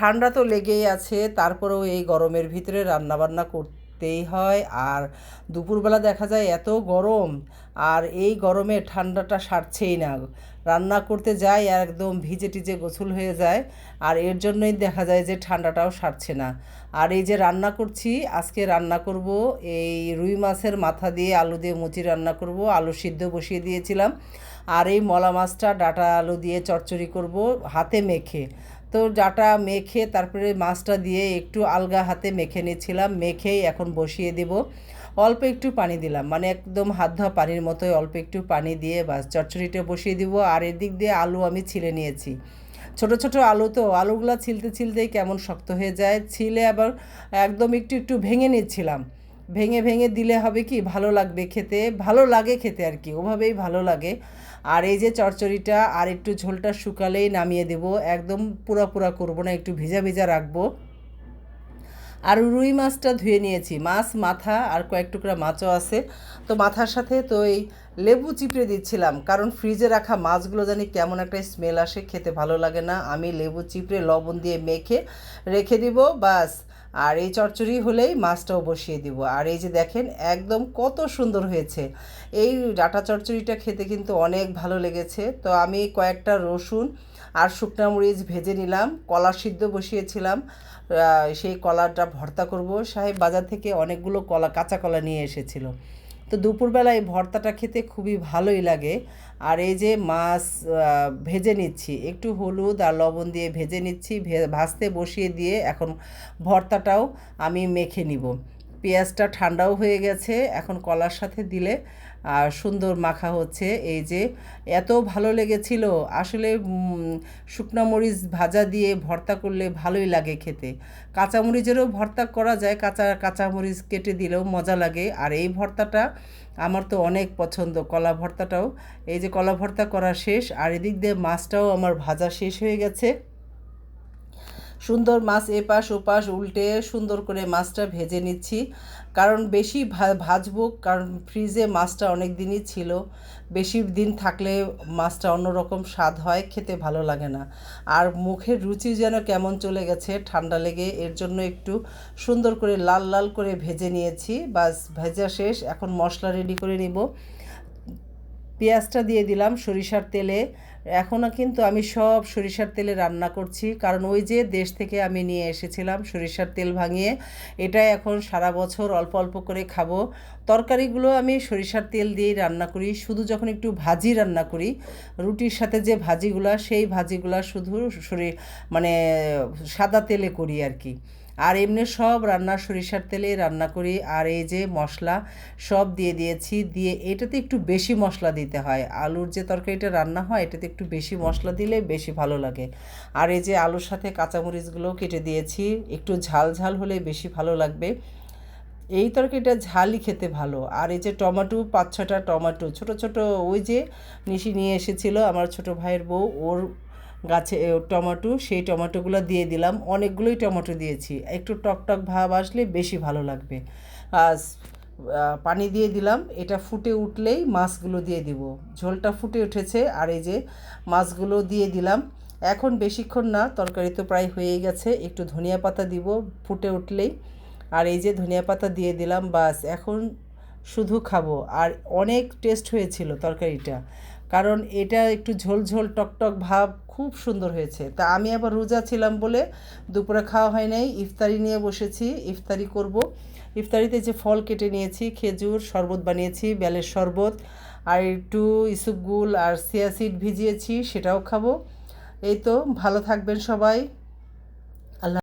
ঠান্ডা তো লেগেই আছে, তারপরেও এই গরমের ভিতরে রান্নাবান্না করতেই হয়। আর দুপুরবেলা দেখা যায় এত গরম, আর এই গরমে ঠান্ডাটা সারছেই না। রান্না করতে যাই আর একদম ভিজে টিজে গোসল হয়ে যায়, আর এর জন্যই দেখা যায় যে ঠান্ডাটাও সারছে না। আর এই যে রান্না করছি, আজকে রান্না করব এই রুই মাছের মাথা দিয়ে আলু দিয়ে মুচি রান্না করব, আলু সিদ্ধ বসিয়ে দিয়েছিলাম। আর এই মলা মাছটা ডাটা আলু দিয়ে চচ্চড়ি করব, হাতে মেখে। তো ডাটা মেখে তারপরে মাছটা দিয়ে একটু আলগা হাতে মেখে নিচ্ছিলাম মেখেই এখন বসিয়ে দেব। অল্প একটু পানি দিলাম মানে একদম হাত ধোয়া পানির মতোই অল্প একটু পানি দিয়ে বাস চচ্চড়িটা বসিয়ে দিব। আর এদিক দিয়ে আলু আমি ছিলে নিয়েছি। ছোট ছোট আলু তো, আলুগুলো ছিলতে ছিলতেই কেমন শক্ত হয়ে যায়। ছিলে আবার একদম একটু একটু ভেঙে নিচ্ছিলাম ভেঙে ভেঙে দিলে হবে কি? ভালো লাগবে খেতে। ভালো লাগে খেতে আর কি, ওভাবেই ভালো লাগে। আর এই যে চচ্চড়িটা আর একটু ঝোলটা শুকালেই নামিয়ে দেব। একদম পুরা পুরা করব না, একটু ভিজা ভিজা রাখব। আর রুই মাছটা ধুয়ে নিয়েছি। মাছ, মাথা আর কয়েক টুকরা মাছও আছে। তো মাথার সাথে তো এই লেবু চিপড়ে দিচ্ছিলাম, কারণ ফ্রিজে রাখা মাছগুলো জানি কেমন একটা স্মেল আসে, খেতে ভালো লাগে না। আমি লেবু চিপড়ে লবণ দিয়ে মেখে রেখে দিব, বাস। আর এই চচ্চড়ি হলেই মাছটাও বসিয়ে দিব। আর এই যে দেখেন, একদম কত সুন্দর হয়েছে। এই ডাটা চচ্চড়িটা খেতে কিন্তু অনেক ভালো লেগেছে। তো আমি কয়েকটা রসুন আর শুকনো মরিচ ভেজে নিলাম, কলা সিদ্ধ বসিয়েছিলাম। সেই কলাটা ভর্তা করব। সাহেব বাজার থেকে অনেকগুলো কলা, কাঁচা কলা নিয়ে এসেছিল। তো দুপুরবেলা এই ভর্তাটা খেতে খুবই ভালোই লাগে। আর এই যে মাছ ভেজে নিচ্ছি, একটু হলুদ আর লবণ দিয়ে ভেজে নিচ্ছি ভাজতে বসিয়ে দিয়ে এখন ভর্তাটাও আমি মেখে নিব। পেঁয়াজটা ঠান্ডাও হয়ে গেছে, এখন কলার সাথে দিলে, আর সুন্দর মাখা হচ্ছে। এই যে এত ভালো লেগেছিল, আসলে শুকনো মরিচ ভাজা দিয়ে ভর্তা করলে ভালোই লাগে খেতে। কাঁচামরিচেরও ভর্তা করা যায়, কাঁচা কাঁচামরিচ কেটে দিলেও মজা লাগে। আর এই ভর্তাটা আমার তো অনেক পছন্দ, কলা ভর্তাটাও। এই যে কলা ভর্তা করা শেষ, আর এদিক দিয়ে মাছটাও আমার ভাজা শেষ হয়ে গেছে। সুন্দর মাছ এপাশ ওপাশ উল্টে সুন্দর করে মাছটা ভেজে নিচ্ছি। কারণ বেশি ভাজবো, কারণ ফ্রিজে মাছটা অনেক দিনই ছিল। বেশি দিন থাকলে মাছটা অন্যরকম স্বাদ হয়, খেতে ভালো লাগে না। আর মুখের রুচি যেন কেমন চলে গেছে, ঠান্ডা লেগে, এর জন্য একটু সুন্দর করে লাল লাল করে ভেজে নিয়েছি। বাস, ভেজা শেষ, এখন মশলা রেডি করে নিব। পেঁয়াজটা দিয়ে দিলাম সরিষার তেলে। এখনও কিন্তু আমি সব সরিষার তেলে রান্না করছি, কারণ ওই যে দেশ থেকে আমি নিয়ে এসেছিলাম সরিষার তেল ভাঙিয়ে এটা এখন সারা বছর অল্প অল্প করে খাব। তরকারিগুলো আমি সরিষার তেল দিয়েই রান্না করি, শুধু যখন একটু ভাজি রান্না করি, রুটির সাথে যে ভাজিগুলা, সেই ভাজিগুলা শুধু মানে সাদা তেলে করি আর কি। আর এমনি সব রান্না সরিষার তেলে রান্না করি। আর এই যে মশলা সব দিয়ে দিয়েছি। দিয়ে এটাতে একটু বেশি মশলা দিতে হয়। আলুর যে তরকারিটা রান্না হয়, এটাতে একটু বেশি মশলা দিলে বেশি ভালো লাগে। আর এই যে আলুর সাথে কাঁচামরিচগুলো কেটে দিয়েছি। একটু ঝাল ঝাল হলে বেশি ভালো লাগবে। এই তরকারিটা ঝালই খেতে ভালো। আর এই যে টমেটো, পাঁচ ছটা টমেটো, ছোট ছোট ওই যে নিশি নিয়ে এসেছিল আমার ছোট ভাইয়ের বউ, ওর গাছে টমেটো, সেই টমেটোগুলো দিয়ে দিলাম। অনেকগুলোই টমেটো দিয়েছি। একটু টক টক ভাব আসলে বেশি ভালো লাগবে। আর পানি দিয়ে দিলাম। এটা ফুটে উঠলেই মাছগুলো দিয়ে দিব। ঝোলটা ফুটে উঠেছে আর এই যে মাছগুলো দিয়ে দিলাম। এখন বেশিক্ষণ না, তরকারি তো প্রায় হয়েই গেছে। একটু ধনিয়া পাতা দিব, ফুটে উঠলেই। আর এই যে ধনিয়া পাতা দিয়ে দিলাম, বাস। এখন শুধু খাব। আর অনেক টেস্ট হয়েছিল তরকারিটা। কারণ এটা একটু ঝোল ঝোল টকটক ভাব খুব সুন্দর হয়েছে। তা আমি আবার রোজা ছিলাম বলে দুপুরে খাওয়া হয় নাই, ইফতারি নিয়ে বসেছি, ইফতারি করব। ইফতারিতে যে ফল কেটে নিয়েছি, খেজুর, শরবত বানিয়েছি, বেলের শরবত, আর একটু ইসুপগুল আর সিয়াসিড ভিজিয়েছি, সেটাও খাব। এই তো, ভালো থাকবেন সবাই।